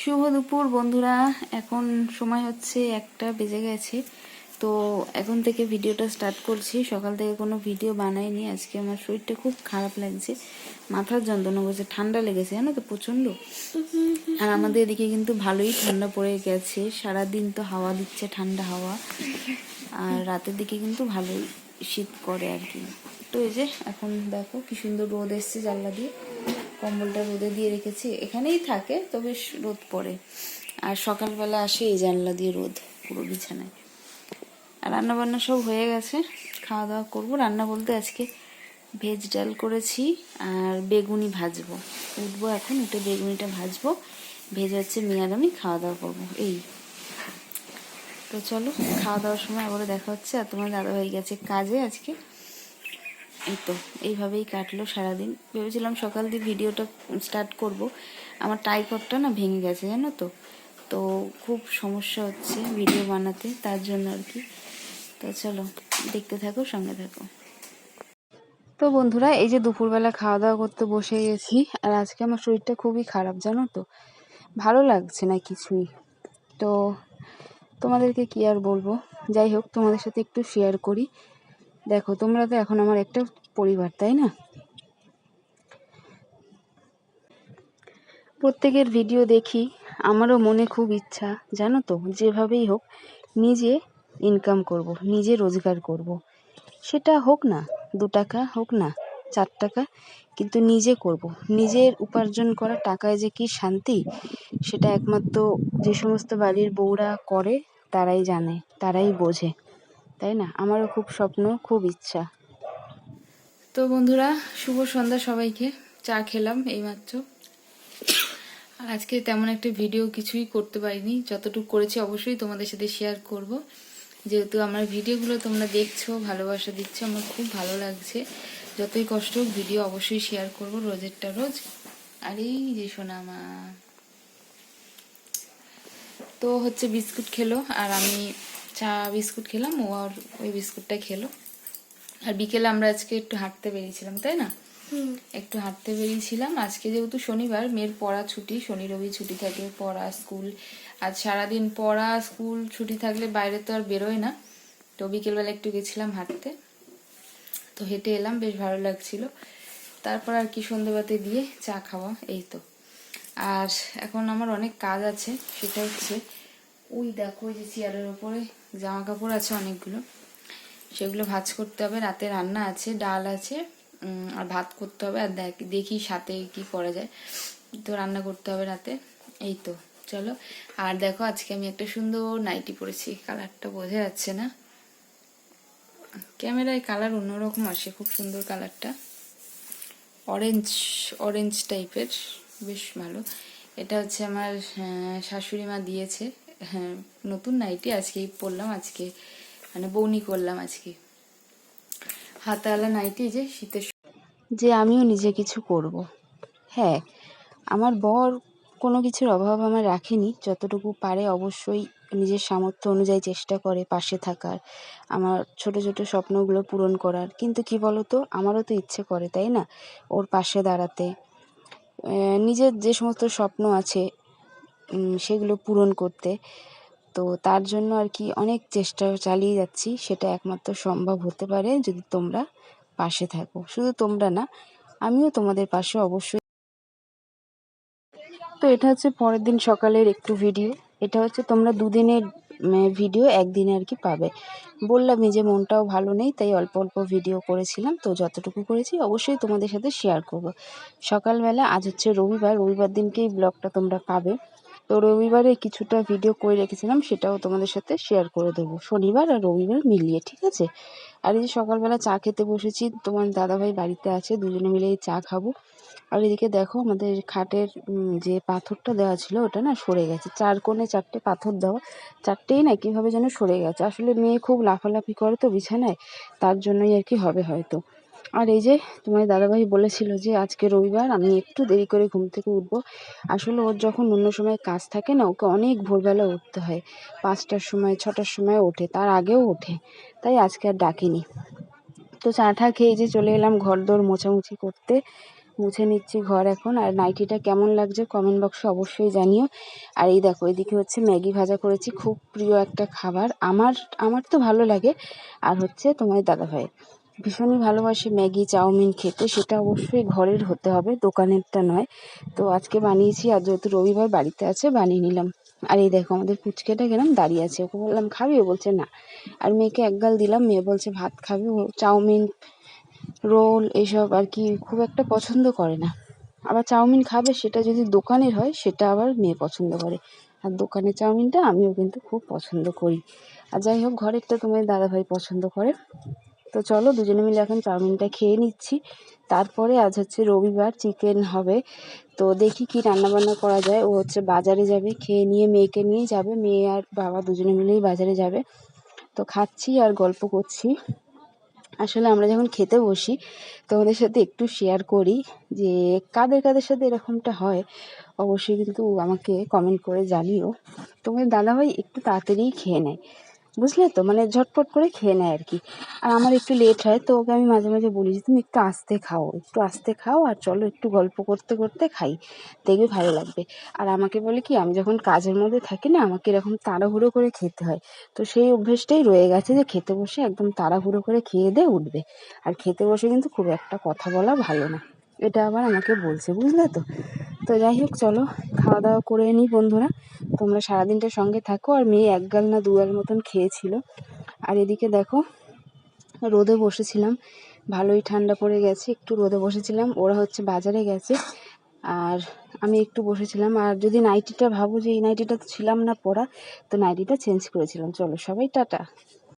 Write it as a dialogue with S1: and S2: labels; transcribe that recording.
S1: শুভ দুপুর, বন্ধুরা। এখন সময় হচ্ছে একটা বেজে গেছে। তো এখন থেকে ভিডিওটা স্টার্ট করছি। সকাল থেকে কোনো ভিডিও বানাইনি। আজকে আমার শরীরটা খুব খারাপ লাগছে। মাথার যন্ত্রণা করছে। ঠান্ডা লেগেছে, জানো তো, প্রচণ্ড। আর আমাদের এদিকে কিন্তু ভালোই ঠান্ডা পড়ে গেছে। সারাদিন তো হাওয়া দিচ্ছে, ঠান্ডা হাওয়া। আর রাতের দিকে কিন্তু ভালোই শীত করে আর কি। তো এই যে, এখন দেখো কি সুন্দর রোদ এসছে জানলা দিয়ে। কম্বলটা রোদে দিয়ে রেখেছি, এখানেই থাকে তবে রোদ পড়ে। আর সকালবেলা আসে এই জানলা দিয়ে রোদ, পুরো বিছানায়। আর রান্না বান্না সব হয়ে গেছে খাওয়া দাওয়া করব। রান্না বলতে আজকে ভেজ ডাল করেছি আর বেগুনি ভাজবো। উঠবো এখন, উঠে বেগুনিটা ভাজবো। ভেজে হচ্ছে মেয়ার আমি খাওয়া দাওয়া করব, এই। তো চলো খাওয়া দাওয়ার সময় আবারও দেখা হচ্ছে, আর তোমার দাদা হয়ে গেছে কাজে আজকে। এই তো, এইভাবেই কাটলো সারাদিন। ভেবেছিলাম সকাল দিয়ে ভিডিওটা স্টার্ট করব। আমার টাইপডটা না ভেঙে গেছে, জানো তো? তো খুব সমস্যা হচ্ছে ভিডিও বানাতে, তার জন্য আর কি। তো চলো, দেখতে থাকো, সঙ্গে থাকো। তো বন্ধুরা, এই যে দুপুরবেলা খাওয়া দাওয়া করতে বসে গেছি, আর আজকে আমার শরীরটা খুবই খারাপ, জানো তো? ভালো লাগছে না কিছুই। তো তোমাদেরকে কি আর বলব? যাই হোক, তোমাদের সাথে একটু শেয়ার করি। দেখো, তোমরা তো এখন আমার একটা পরিবার, তাই না? প্রত্যেকের ভিডিও দেখি, আমারও মনে খুব ইচ্ছা, জানো তো? যেভাবেই হোক, নিজে ইনকাম করব, নিজে রোজগার করব। সেটা হোক না, দু টাকা হোক না, চার টাকা, কিন্তু নিজে করব। নিজের উপার্জন করা, টাকায় যে কি শান্তি, সেটা একমাত্র যে সমস্ত বাড়ির বউরা করে, তারাই জানে, তারাই বোঝে। তাই না? আমারও খুব স্বপ্ন, খুব ইচ্ছা। তো বন্ধুরা, শুভ সন্ধ্যা সবাইকে। চা খেলাম এইমাত্র। আর আজকে তেমন একটা ভিডিও কিছুই করতে পারিনি। যতটুকু করেছি অবশ্যই তোমাদের সাথে শেয়ার করব। যেহেতু আমার ভিডিওগুলো তোমরা দেখছ, ভালোবাসা দিচ্ছ, আমার খুব ভালো লাগছে। যতই কষ্ট হোক, ভিডিও অবশ্যই শেয়ার করব রোজেরটা রোজ। আর এই যে সোনা মা। তো হচ্ছে বিস্কুট খেলো, আর আমি চা বিস্কুট খেলাম ও আর ওই বিস্কুটটা খেলো। আর বিকেলে আমরা আজকে একটু হাঁটতে বেরিয়েছিলাম তাই না? একটু হাঁটতে বেরিয়েছিলাম। আজকে যেহেতু শনিবার মেয়ের পড়া ছুটি শনি রবি ছুটি থাকে পড়া স্কুল। আজ সারাদিন পড়া স্কুল ছুটি থাকলে বাইরে তো আর বেরোয় না। তো বিকেলবেলা একটু গেছিলাম হাঁটতে। তো হেঁটে এলাম বেশ ভালো লাগছিল। তারপর আর কি সন্ধ্যেবাতি দিয়ে চা খাওয়া এই তো। আর এখন আমার অনেক কাজ আছে সেটা হচ্ছে ওই দেখো ওই যে চেয়ারের ওপরে জামা কাপড় আছে অনেকগুলো। সেগুলো ভাজ করতে হবে, রাতে রান্না আছে, ডাল আছে আর ভাত করতে হবে, আর দেখ- সাথে কি করা যায়। তো রান্না করতে হবে রাতে, এই তো, চলো। আর দেখো আজকে আমি একটা সুন্দর নাইটি পরেছি, কালারটা বোঝা যাচ্ছে না। ক্যামেরায় কালার অন্যরকম আসে, খুব সুন্দর কালারটা। অরেঞ্জ অরেঞ্জ টাইপের, বেশ ভালো। এটা হচ্ছে আমার শাশুড়ি মা দিয়েছে। হ্যাঁ নতুন নাইটি আজকেই পরলাম, আজকে মানে বৌনি করলাম আজকে। হাতাওয়ালা নাইটি যে শীতের যে আমিও নিজে কিছু করব। হ্যাঁ আমার বর কোনো কিছুর অভাব আমার রাখেনি, যতটুকু পারে অবশ্যই নিজের সামর্থ্য অনুযায়ী চেষ্টা করে পাশে থাকার, আমার ছোট ছোট স্বপ্নগুলো পূরণ করার। কিন্তু কি বলতো, আমারও তো ইচ্ছে করে, তাই না? ওর পাশে দাঁড়াতে। নিজের যে সমস্ত স্বপ্ন আছে সেগুলো পূরণ করতে। তো তার জন্য আর কি অনেক চেষ্টা চালিয়ে যাচ্ছি, সেটা একমাত্র সম্ভব হতে পারে যদি তোমরা পাশে থাকো। শুধু তোমরা না, আমিও তোমাদের পাশে অবশ্যই। তো এটা হচ্ছে পরের দিন সকালের একটু ভিডিও। এটা হচ্ছে তোমরা দুদিনের ভিডিও একদিনে আর কি পাবে। বললামই যে মনটাও ভালো নেই, তাই অল্প অল্প ভিডিও করেছিলাম। তো যতটুকু করেছি অবশ্যই তোমাদের সাথে শেয়ার করব। সকালবেলা, আজ হচ্ছে রবিবার রবিবার দিনকেই ব্লগটা তোমরা পাবে। তো রবিবারে কিছুটা ভিডিও করে রেখেছিলাম, সেটাও তোমাদের সাথে শেয়ার করে দেবো। শনিবার আর রবিবার মিলিয়ে, ঠিক আছে? আর এই যে সকালবেলা চা খেতে বসেছি, তোমার দাদাভাই বাড়িতে আছে, দুজনে মিলে চা খাব। আর এদিকে দেখো আমাদের খাটের যে পাথরটা দেওয়া ছিল, ওটা না সরে গেছে। চার কোণে চারটে পাথর দেওয়া, চারটেই না কীভাবে যেন সরে গেছে। আসলে মেয়ে খুব লাফালাফি করে তো বিছানায়, তার জন্যই আর কি হবে হয়তো। আর এই যে তোমার দাদাভাই বলেছিল যে আজকে রবিবার, আমি একটু দেরি করে ঘুম থেকে উঠবো। আসলে ওর যখন অন্য সময় কাজ থাকে না, ওকে অনেক ভোরবেলা উঠতে হয়। পাঁচটার সময়, ছটার সময় ওঠে, তার আগেও ওঠে। তাই আজকে আর ডাকিনি। তো চা ঠা খেয়ে যে চলে এলাম ঘর দোর মোছামুছি করতে। মুছে নিচ্ছি ঘর এখন। আর নাইটিটা কেমন লাগছে কমেন্ট বক্সে অবশ্যই জানিও। আর এই দেখো, এদিকে হচ্ছে ম্যাগি ভাজা করেছি। খুব প্রিয় একটা খাবার। আমার আমার তো ভালো লাগে। আর হচ্ছে তোমার দাদা ভাই ভীষণই ভালোবাসি ম্যাগি চাউমিন খেতে, সেটা অবশ্যই ঘরের হতে হবে, দোকানেরটা নয়। তো আজকে বানিয়েছি, আর যেহেতু রবিবার বাড়িতে আছে, বানিয়ে নিলাম। আর এই দেখো, আমাদের পুচকেটা গেলাম দাঁড়িয়ে আছে, ওকে বললাম, খাবি? ও বলছে, না। আর মেয়েকে এক গাল দিলাম, মেয়ে বলছে, ভাত খাবে? ও, চাউমিন, রোল এসব আর কি খুব একটা পছন্দ করে না। আবার চাউমিন খাবে, সেটা যদি দোকানের হয়, সেটা আবার মেয়ে পছন্দ করে। আর দোকানের চাউমিনটা আমিও কিন্তু খুব পছন্দ করি। আর যাই হোক, ঘরেরটা তোমার দাদাভাই পছন্দ করে। তো চলো দুজনে মিলে এখন চাউমিনটা খেয়ে নিচ্ছি। তারপরে আজ হচ্ছে রবিবার, চিকেন হবে। তো দেখি কি রান্না বান্না করা যায়। ও হচ্ছে বাজারে যাবে, খেয়ে নিয়ে, মেয়েকে নিয়ে যাবে। মেয়ে আর বাবা দুজনে মিলেই বাজারে যাবে। তো খাচ্ছি আর গল্প করছি। আসলে আমরা যখন খেতে বসি তোমাদের সাথে একটু শেয়ার করি যে কাদের কাদের সাথে এরকমটা হয়। অবশ্যই কিন্তু আমাকে কমেন্ট করে জানিও। তোমাদের দাদাভাই একটু তাড়াতাড়িই খেয়ে নেয়। বুঝলে তো? মানে ঝটপট করে খেয়ে নেয় আর কি। আর আমার একটু লেট হয়, তো ওকে আমি মাঝে মাঝে বলি যে, তুমি একটু আস্তে খাও, একটু আস্তে খাও আর চলো একটু গল্প করতে করতে খাই, দেখবে ভালো লাগবে। আর আমাকে বলে কি, আমি যখন কাজের মধ্যে থাকি না, আমাকে এরকম তাড়াহুড়ো করে খেতে হয়। তো সেই অভ্যেসটাই রয়ে গেছে যে, খেতে বসে একদম তাড়াহুড়ো করে খেয়ে দিয়ে উঠবে। আর খেতে বসে কিন্তু খুব একটা কথা বলা ভালো না। এটা আবার আমাকে বলছে, বুঝলে তো? তো যাই হোক, চলো খাওয়া দাওয়া করে নিই বন্ধুরা। তোমরা সারাদিনটা সঙ্গে থাকো। আর মেয়ে এক গাল না দু গাল মতন খেয়েছিল। আর এদিকে দেখো, রোদে বসেছিলাম। ভালোই ঠান্ডা পড়ে গেছে। একটু রোদে বসেছিলাম। ওরা হচ্ছে বাজারে গেছে। আর আমি একটু বসেছিলাম। আর যদি নাইটিটা ভাবো যে, এই নাইটিটা তো ছিলাম না পরা তো নাইটিটা চেঞ্জ করেছিলাম। চলো সবাই টাটা।